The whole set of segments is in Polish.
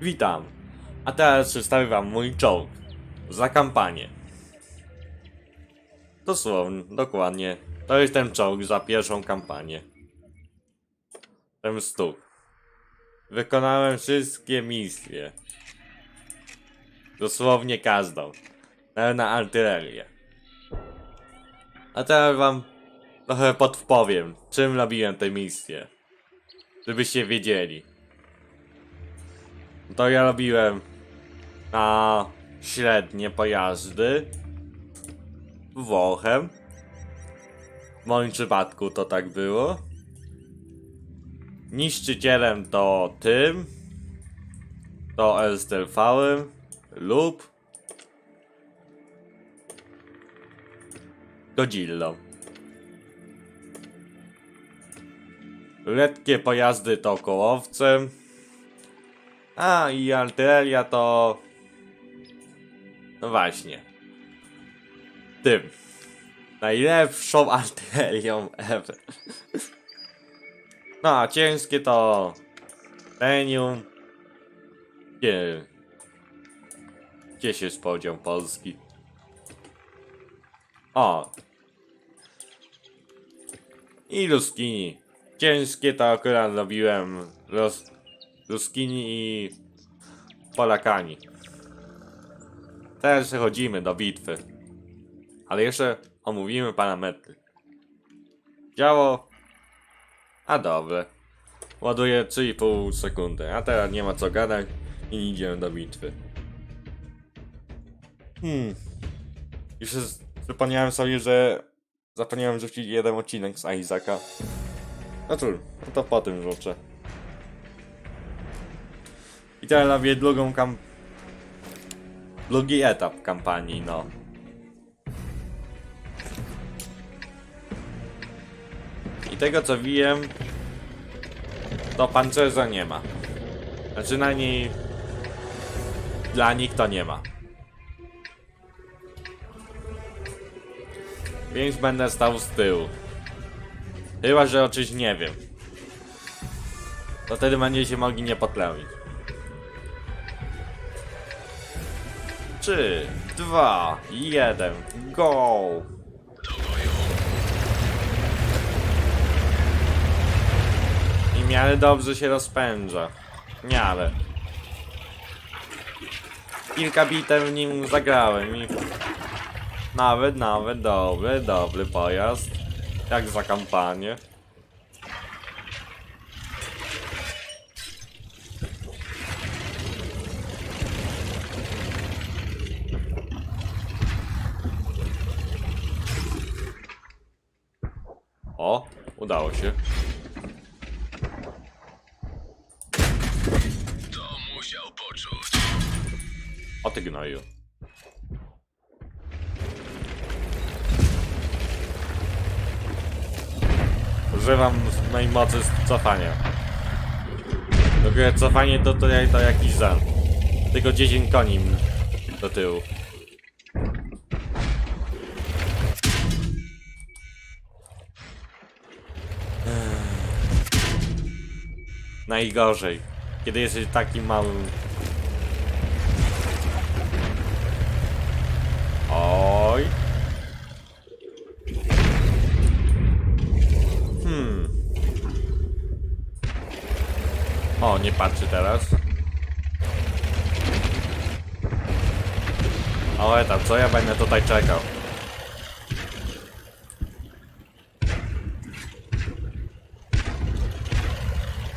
Witam. A teraz przedstawię wam mój czołg. Za kampanię. Dosłownie, dokładnie. To jest ten czołg za pierwszą kampanię. Ten stuk. Wykonałem wszystkie misje. Dosłownie każdą. Nawet na artylerię. A teraz wam trochę podpowiem, czym robiłem te misje. Żebyście wiedzieli. To ja robiłem na średnie pojazdy Włochem. W moim przypadku to tak było. Niszczycielem to tym, to STV lub Godzillą. Letkie pojazdy to kołowcem. A i artyleria to. No właśnie. Tym. Najlepszą artylerią ever. No a ciężkie to. Penium. Gdzie. Gdzie się spodział Polski? O. I Luskini. Ciężkie to akurat robiłem. Los, Luskini i Polakami. Teraz przechodzimy do bitwy. Ale jeszcze omówimy parametry. Działo. A dobre. Ładuje 3,5 sekundy. A teraz nie ma co gadać i idziemy do bitwy. Hmm. Już przypomniałem sobie, że zapomniałem rzucić jeden odcinek z Isaaca. No cóż, no to po tym rzucę. I teraz robię drugą kam... Drugi etap kampanii, no. I tego co wiem, to pancerza nie ma. A przynajmniej dla nich to nie ma. Więc będę stał z tyłu. Chyba, że o czymś nie wiem. To wtedy będziecie mogli nie potlewić. Trzy, dwa, jeden, go! I miarę dobrze się rozpędza. Miarę. Kilka bitew w nim zagrałem i... Nawet, nawet dobry, dobry pojazd. Jak za kampanię. O, udało się. To musiał poczuć. O ty gnoju. Używam mojej mocy cofania. Dopiero cofanie to, to, to jakiś żart. Tylko 10 koni do tyłu. Najgorzej. Kiedy jesteś takim małym Oj. Hmm. O, nie patrzy teraz. Ale tam, co ja będę tutaj czekał?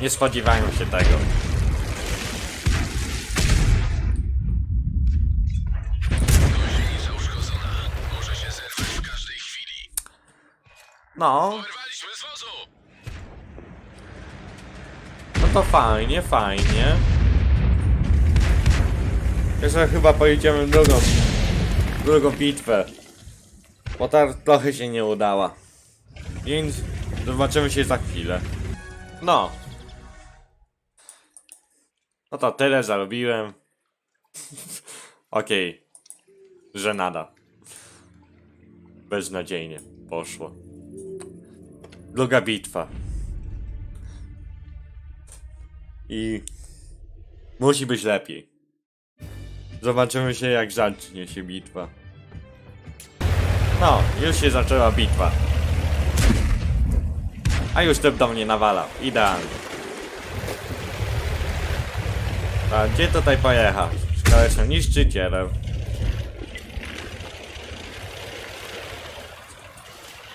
Nie spodziewają się tego. No! No to fajnie, fajnie. Jeszcze chyba pojedziemy drugą, drugą bitwę. Bo ta trochę się nie udała. Więc zobaczymy się za chwilę. No. No to tyle zarobiłem. Okej. Że nada. Beznadziejnie poszło. Druga bitwa. I Musi być lepiej. Zobaczymy się jak zacznie się bitwa. No, już się zaczęła bitwa. A już typ do mnie nawala. Idealnie. A gdzie tutaj pojechać? Szkołecznym niszczycielem.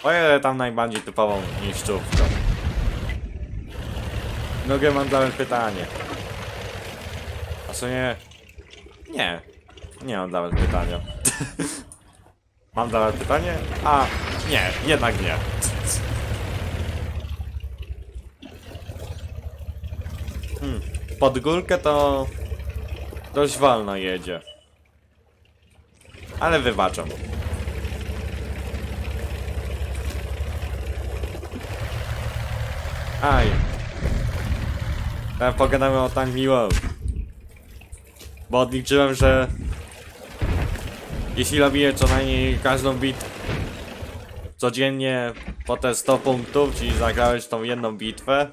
Pojadę tam najbardziej typową niszczówką. Nogę mam nawet pytanie. A co nie? Nie. Nie mam nawet pytania. mam nawet pytanie? A, nie, jednak nie. Hmm. Pod górkę to dość wolno jedzie. Ale wybaczam. Aj. Teraz pogadamy o Tank Miło. Bo odliczyłem, że jeśli robię co najmniej każdą bitwę codziennie po te 100 punktów, czyli zagrałeś tą jedną bitwę,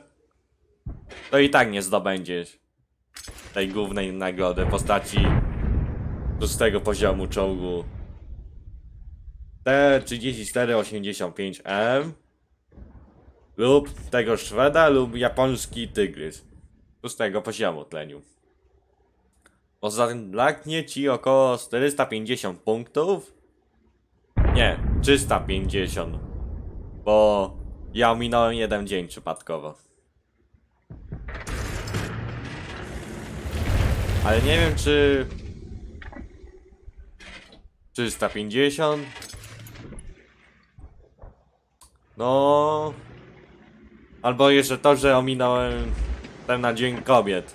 to i tak nie zdobędziesz tej głównej nagrody w postaci szóstego poziomu czołgu T3485M lub tego Szweda lub japoński Tygrys szóstego poziomu tleniu. Poza tym braknie ci około 450 punktów? Nie, 350. Bo ja ominąłem jeden dzień przypadkowo. Ale nie wiem czy... 350? No... Albo jeszcze to, że ominąłem ten na Dzień Kobiet.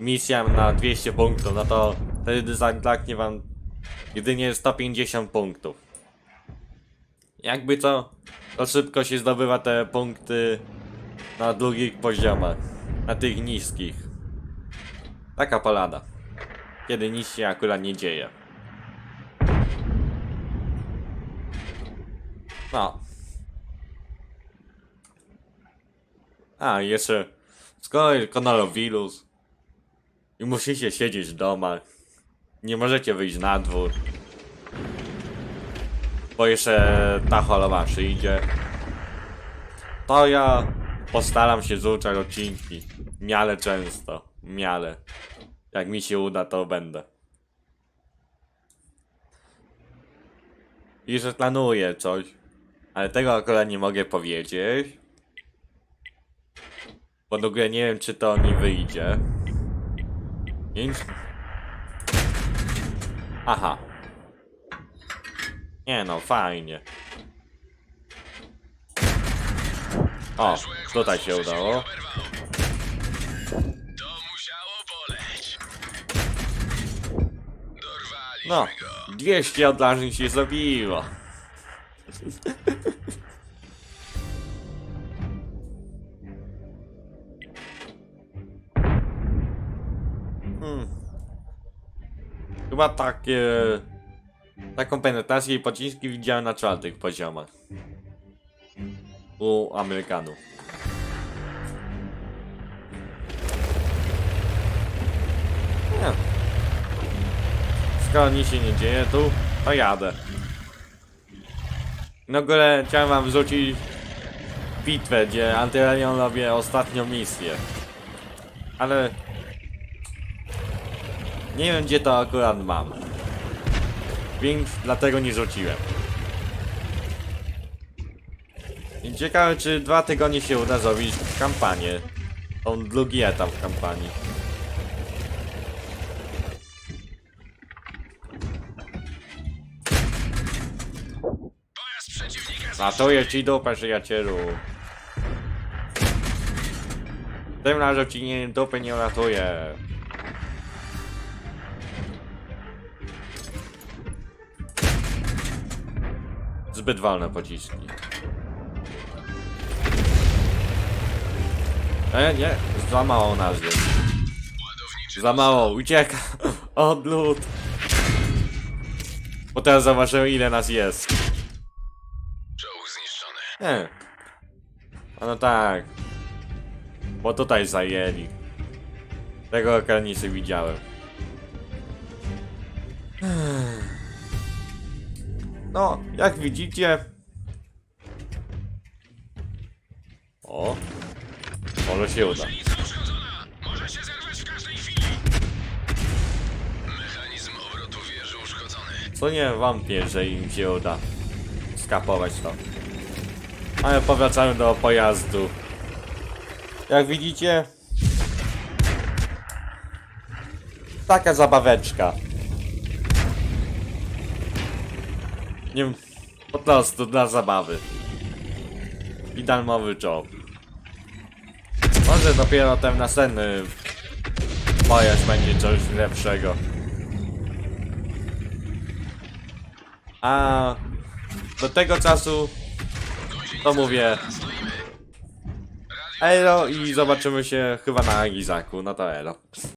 Misja na 200 punktów, no to wtedy zabraknie wam jedynie 150 punktów. Jakby co, to szybko się zdobywa te punkty na drugich poziomach, na tych niskich. Taka polada. Kiedy nic się akurat nie dzieje. No. A, jeszcze skoro koronawirus i musicie siedzieć w domach, nie możecie wyjść na dwór, bo jeszcze ta choroba przyjdzie, to ja postaram się zrzucać odcinki w często, w. Jak mi się uda, to będę. I że planuję coś, ale tego akurat nie mogę powiedzieć. Bo w ogóle nie wiem, czy to nie wyjdzie. Aha. Nie no, fajnie. O, tutaj się udało. No, go. 200 odlażeń się zabiło. Hmm. Chyba takie... Taką penetrację i pociski widziałem na czwartych poziomach. U Amerykanów. Skoro nic się nie dzieje tu, to jadę. No w ogóle chciałem wam wrzucić bitwę, gdzie Antyrelion robię ostatnią misję. Ale... Nie wiem gdzie to akurat mam. Więc dlatego nie rzuciłem. Ciekawe czy dwa tygodnie się uda zrobić kampanię. Tą drugi etap kampanii. Ratuję ci dupę, przyjacielu. Tym razem ci nie, dupy nie ratuję. Zbyt wolne pociski. E, nie, za mało nas jest. Za mało, ucieka. Odlud. Bo teraz zobaczymy ile nas jest. Nie. A no tak. Bo tutaj zajęli. Tego ekranicy widziałem. No, jak widzicie... O! Może się uda. Co nie wątpię, że im się uda skapować to. Ale powracamy do pojazdu. Jak widzicie... Taka zabaweczka. Nie wiem, po prostu dla zabawy. I darmowy job. Może dopiero ten następny pojazd będzie coś lepszego. A do tego czasu to mówię Elo i zobaczymy się chyba na Gizaku, no to elo.